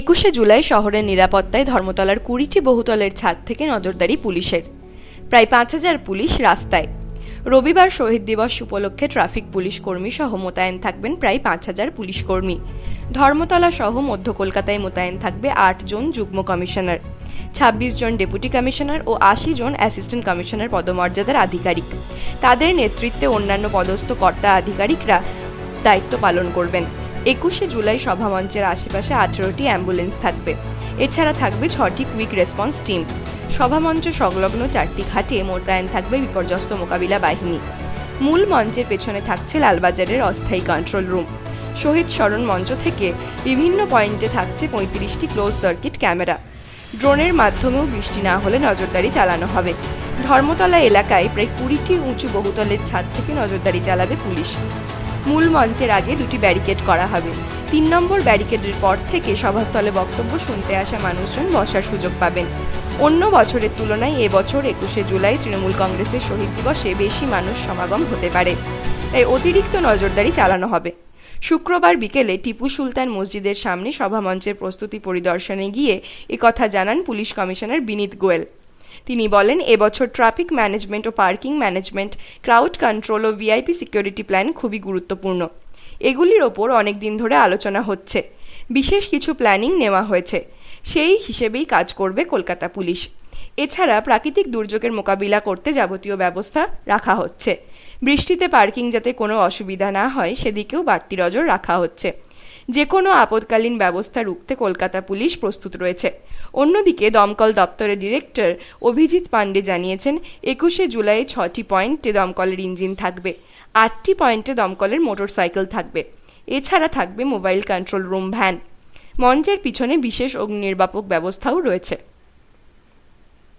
একুশে জুলাই শহরের নিরাপত্তায় ধর্মতলার কুড়িটি বহুতলের ছাদ থেকে নজরদারি পুলিশের। প্রায় পাঁচ হাজার পুলিশ রাস্তায়। রবিবার শহীদ দিবস উপলক্ষে ট্রাফিক পুলিশ কর্মী সহ মোতায়েন থাকবেন প্রায় পাঁচ হাজার পুলিশ কর্মী। ধর্মতলা সহ মধ্য কলকাতায় মোতায়েন থাকবে আট জন যুগ্ম কমিশনার, ছাব্বিশ জন ডেপুটি কমিশনার ও আশি জন অ্যাসিস্ট্যান্ট কমিশনার পদমর্যাদার আধিকারিক। তাদের নেতৃত্বে অন্যান্য পদস্থ কর্তা আধিকারিকরা দায়িত্ব পালন করবেন। একুশে জুলাই সভামঞ্চের আশেপাশে আঠেরোটি অ্যাম্বুলেন্স থাকবে। এছাড়া থাকবে ছটি কুইক রেসপন্স টিম। সভামঞ্চ সংলগ্ন চারটি ঘাটে মোতায়েন থাকবে বিপর্যস্ত মোকাবিলা বাহিনী। মূল মঞ্চের পেছনে থাকছে লালবাজারের অস্থায়ী কন্ট্রোল রুম। শহীদ স্মরণ মঞ্চ থেকে বিভিন্ন পয়েন্টে থাকছে পঁয়ত্রিশটি ক্লোজ সার্কিট ক্যামেরা। ড্রোনের মাধ্যমেও বৃষ্টি না হলে নজরদারি চালানো হবে। ধর্মতলা এলাকায় প্রায় কুড়িটি উঁচু বহুতলের ছাদ থেকে নজরদারি চালাবে পুলিশ। মূল মঞ্চের আগে দুটি ব্যারিকেড করা হবে। তিন নম্বর ব্যারিকেডের পর থেকে সভাস্থলে বক্তব্য শুনতে আসা মানুষজন বসার সুযোগ পাবেন। অন্য বছরের তুলনায় এবছর একুশে জুলাই তৃণমূল কংগ্রেসের শহীদ দিবসে বেশি মানুষ সমাগম হতে পারে। তাই অতিরিক্ত নজরদারি চালানো হবে। শুক্রবার বিকেলে টিপু সুলতান মসজিদের সামনে সভামঞ্চের প্রস্তুতি পরিদর্শনে গিয়ে একথা জানান পুলিশ কমিশনার বিনীত গোয়েল। তিনি বলেন, এবছর ট্রাফিক ম্যানেজমেন্ট ও পার্কিং ম্যানেজমেন্ট, ক্রাউড কন্ট্রোল ও ভিআইপি সিকিউরিটি প্ল্যান খুবই গুরুত্বপূর্ণ। এগুলির ওপর অনেক দিন ধরে আলোচনা হচ্ছে। বিশেষ কিছু প্ল্যানিং নেওয়া হয়েছে। সেই হিসেবেই কাজ করবে কলকাতা পুলিশ। এছাড়া প্রাকৃতিক দুর্যোগের মোকাবিলা করতে যাবতীয় ব্যবস্থা রাখা হচ্ছে। বৃষ্টিতে পার্কিং যাতে কোনো অসুবিধা না হয়, সেদিকেও বাড়তি নজর রাখা হচ্ছে। যে কোনো আপদকালীন ব্যবস্থা রুখতে কলকাতা পুলিশ প্রস্তুত রয়েছে। অন্যদিকে দমকল দপ্তরের ডিরেক্টর অভিজিৎ পাণ্ডে জানিয়েছেন, একুশে জুলাই ছটি পয়েন্টে দমকলের ইঞ্জিন থাকবে, আটটি পয়েন্টে দমকলের মোটরসাইকেল থাকবে, এছাড়া থাকবে মোবাইল কন্ট্রোল রুম ভ্যান। মঞ্চের পিছনে বিশেষ অগ্নির্বাপক ব্যবস্থাও রয়েছে।